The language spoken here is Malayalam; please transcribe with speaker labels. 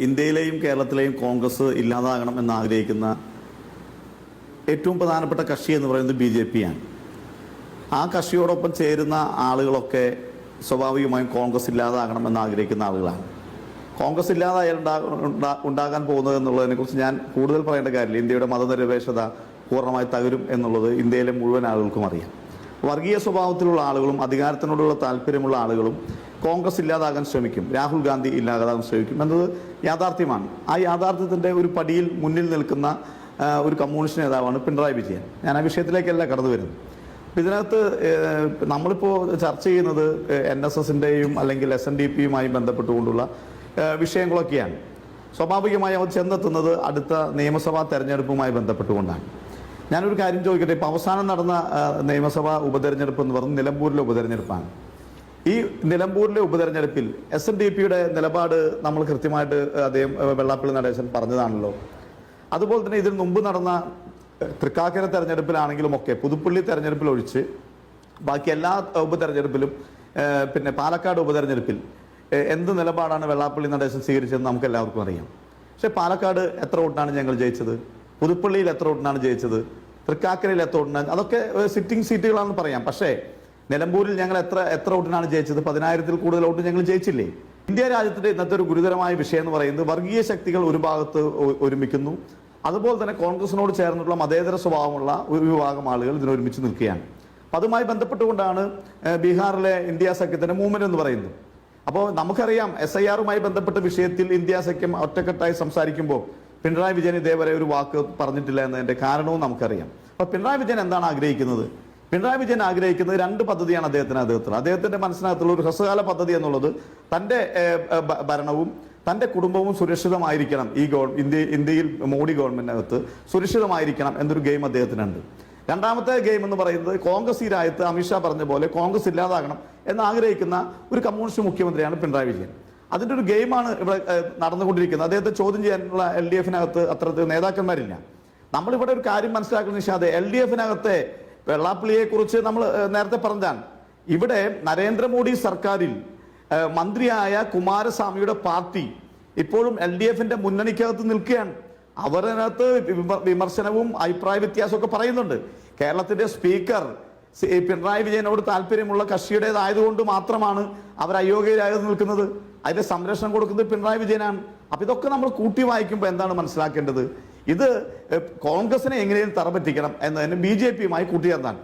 Speaker 1: ഇന്ത്യയിലെയും കേരളത്തിലെയും കോൺഗ്രസ് ഇല്ലാതാകണം എന്ന് ആഗ്രഹിക്കുന്ന ഏറ്റവും പ്രധാനപ്പെട്ട കക്ഷി എന്ന് പറയുന്നത് ബി ജെ പി ആണ് ആ കക്ഷിയോടൊപ്പം ചേരുന്ന ആളുകളൊക്കെ സ്വാഭാവികമായും കോൺഗ്രസ് ഇല്ലാതാകണം എന്ന് ആഗ്രഹിക്കുന്ന ആളുകളാണ്. കോൺഗ്രസ് ഇല്ലാതായാൽ ഉണ്ടാ- ഉണ്ടാ- ഉണ്ടാകാൻ പോകുന്നത് എന്നുള്ളതിനെക്കുറിച്ച് ഞാൻ കൂടുതൽ പറയേണ്ട കാര്യമില്ല. ഇന്ത്യയുടെ മതനിരപേക്ഷത പൂർണമായി തകരും എന്നുള്ളത് ഇന്ത്യയിലെ മുഴുവൻ ആളുകൾക്കും അറിയാം. വർഗീയ സ്വഭാവത്തിലുള്ള ആളുകളും അധികാരത്തിനോടുള്ള താല്പര്യമുള്ള ആളുകളും കോൺഗ്രസ് ഇല്ലാതാകാൻ ശ്രമിക്കും. രാഹുൽ ഗാന്ധി ഇല്ലാതാകാൻ ശ്രമിക്കും എന്നത് യാഥാർത്ഥ്യമാണ്. ആ യാഥാർത്ഥ്യത്തിന്റെ ഒരു പടിയിൽ മുന്നിൽ നിൽക്കുന്ന ഒരു കമ്മ്യൂണിസ്റ്റ് നേതാവാണ് പിണറായി വിജയൻ. ഞാൻ ആ വിഷയത്തിലേക്കല്ല കടന്നു വരുന്നത്. അപ്പം ഇതിനകത്ത് നമ്മളിപ്പോൾ ചർച്ച ചെയ്യുന്നത് എൻ എസ് എസിന്റെയും അല്ലെങ്കിൽ എസ് എൻ ഡി പിയുമായി ബന്ധപ്പെട്ടുകൊണ്ടുള്ള വിഷയങ്ങളൊക്കെയാണ്. സ്വാഭാവികമായി അവർ ചെന്നെത്തുന്നത് അടുത്ത നിയമസഭാ തെരഞ്ഞെടുപ്പുമായി ബന്ധപ്പെട്ടുകൊണ്ടാണ്. ഞാനൊരു കാര്യം ചോദിക്കട്ടെ? ഇപ്പോൾ അവസാനം നടന്ന നിയമസഭാ ഉപതെരഞ്ഞെടുപ്പ് എന്ന് പറഞ്ഞ് നിലമ്പൂരിലെ ഉപതെരഞ്ഞെടുപ്പാണ്. ഈ നിലമ്പൂരിലെ ഉപതെരഞ്ഞെടുപ്പിൽ എസ് എൻ ഡി പിയുടെ നിലപാട് നമ്മൾ കൃത്യമായിട്ട് അദ്ദേഹം വെള്ളാപ്പള്ളി നടേശൻ പറഞ്ഞതാണല്ലോ. അതുപോലെ തന്നെ ഇതിന് മുമ്പ് നടന്ന തൃക്കാക്കര തെരഞ്ഞെടുപ്പിലാണെങ്കിലും ഒക്കെ പുതുപ്പള്ളി തെരഞ്ഞെടുപ്പിൽ ഒഴിച്ച് ബാക്കി എല്ലാ ഉപതെരഞ്ഞെടുപ്പിലും പിന്നെ പാലക്കാട് ഉപതെരഞ്ഞെടുപ്പിൽ എന്ത് നിലപാടാണ് വെള്ളാപ്പള്ളി നടേശൻ സ്വീകരിച്ചതെന്ന് നമുക്ക് എല്ലാവർക്കും അറിയാം. പക്ഷേ പാലക്കാട് എത്ര വോട്ടാണ് ഞങ്ങൾ ജയിച്ചത്? പുതുപ്പള്ളിയിൽ എത്ര വോട്ടിനാണ് ജയിച്ചത്? തൃക്കാക്കരയിൽ എത്ര വോട്ടിനാണ് അതൊക്കെ സിറ്റിംഗ് സീറ്റുകളാണെന്ന് പറയാം. പക്ഷേ നിലമ്പൂരിൽ ഞങ്ങൾ എത്ര എത്ര വോട്ടിനാണ് ജയിച്ചത്? പതിനായിരത്തിൽ കൂടുതൽ വോട്ട് ഞങ്ങൾ ജയിച്ചില്ലേ? ഇന്ത്യ രാജ്യത്തിന്റെ ഇന്നത്തെ ഒരു ഗുരുതരമായ വിഷയം എന്ന് പറയുന്നത് വർഗീയ ശക്തികൾ ഒരു ഭാഗത്ത് ഒരുമിക്കുന്നു. അതുപോലെ തന്നെ കോൺഗ്രസിനോട് ചേർന്നിട്ടുള്ള മതേതര സ്വഭാവമുള്ള ഒരു വിഭാഗം ആളുകൾ ഇതിനൊരുമിച്ച് നിൽക്കുകയാണ്. അപ്പം അതുമായി ബന്ധപ്പെട്ടുകൊണ്ടാണ് ബീഹാറിലെ ഇന്ത്യ സഖ്യത്തിന്റെ മൂവ്മെന്റ് എന്ന് പറയുന്നത്. അപ്പോൾ നമുക്കറിയാം എസ് ഐ ആറുമായി ബന്ധപ്പെട്ട വിഷയത്തിൽ ഇന്ത്യ സഖ്യം ഒറ്റക്കെട്ടായി സംസാരിക്കുമ്പോൾ പിണറായി വിജയൻ ഇതേവരെ ഒരു വാക്ക് പറഞ്ഞിട്ടില്ല എന്നതിന്റെ കാരണവും നമുക്കറിയാം. അപ്പോൾ പിണറായി വിജയൻ എന്താണ് ആഗ്രഹിക്കുന്നത്? പിണറായി വിജയൻ ആഗ്രഹിക്കുന്നത് രണ്ട് പദ്ധതിയാണ് അദ്ദേഹത്തിന് അദ്ദേഹത്തിന് അദ്ദേഹത്തിന്റെ മനസ്സിനകത്തുള്ള ഒരു ഹ്രസ്വകാല പദ്ധതി എന്നുള്ളത് ഭ- ഭരണവും തന്റെ കുടുംബവും സുരക്ഷിതമായിരിക്കണം ഈ ഗവൺ ഇന്ത്യ ഇന്ത്യയിൽ മോഡി ഗവൺമെന്റിനകത്ത് സുരക്ഷിതമായിരിക്കണം എന്നൊരു ഗെയിം അദ്ദേഹത്തിനുണ്ട്. രണ്ടാമത്തെ ഗെയിം എന്ന് പറയുന്നത് കോൺഗ്രസ് ഈ രാജ്യത്ത് അമിത്ഷാ പറഞ്ഞ പോലെ കോൺഗ്രസ് ഇല്ലാതാകണം എന്ന് ആഗ്രഹിക്കുന്ന ഒരു കമ്മ്യൂണിസ്റ്റ് മുഖ്യമന്ത്രിയാണ് പിണറായി വിജയൻ. അതിന്റെ ഒരു ഗെയിമാണ് ഇവിടെ നടന്നുകൊണ്ടിരിക്കുന്നത്. അദ്ദേഹത്തെ ചോദ്യം ചെയ്യാനുള്ള എൽ ഡി എഫിനകത്ത് അത്തരത്തിൽ നേതാക്കന്മാരില്ല. നമ്മളിവിടെ ഒരു കാര്യം മനസ്സിലാക്കുന്ന നിഷാദ് എൽ ഡി എഫിനകത്തെ വെള്ളാപ്പള്ളിയെ കുറിച്ച് നമ്മൾ നേരത്തെ പറഞ്ഞതാണ്. ഇവിടെ നരേന്ദ്രമോദി സർക്കാരിൽ മന്ത്രിയായ കുമാരസ്വാമിയുടെ പാർട്ടി ഇപ്പോഴും എൽ ഡി എഫിന്റെ മുന്നണിക്കകത്ത് നിൽക്കുകയാണ്. അവരതിനകത്ത് വിമർശനവും അഭിപ്രായ വ്യത്യാസവും ഒക്കെ പറയുന്നുണ്ട്. കേരളത്തിന്റെ സ്പീക്കർ പിണറായി വിജയനോട് താല്പര്യമുള്ള കക്ഷിയുടേതായതുകൊണ്ട് മാത്രമാണ് അവർ അയോഗ്യരായി നിൽക്കുന്നത്. അതിന്റെ സംരക്ഷണം കൊടുക്കുന്നത് പിണറായി വിജയനാണ്. അപ്പൊ ഇതൊക്കെ നമ്മൾ കൂട്ടി വായിക്കുമ്പോൾ എന്താണ് മനസ്സിലാക്കേണ്ടത്? ഇത് കോൺഗ്രസിനെ എങ്ങനെയും തറപറ്റിക്കണം എന്നതിന് ബി ജെ പിയുമായി കൂട്ടിച്ചേർന്നാണ്.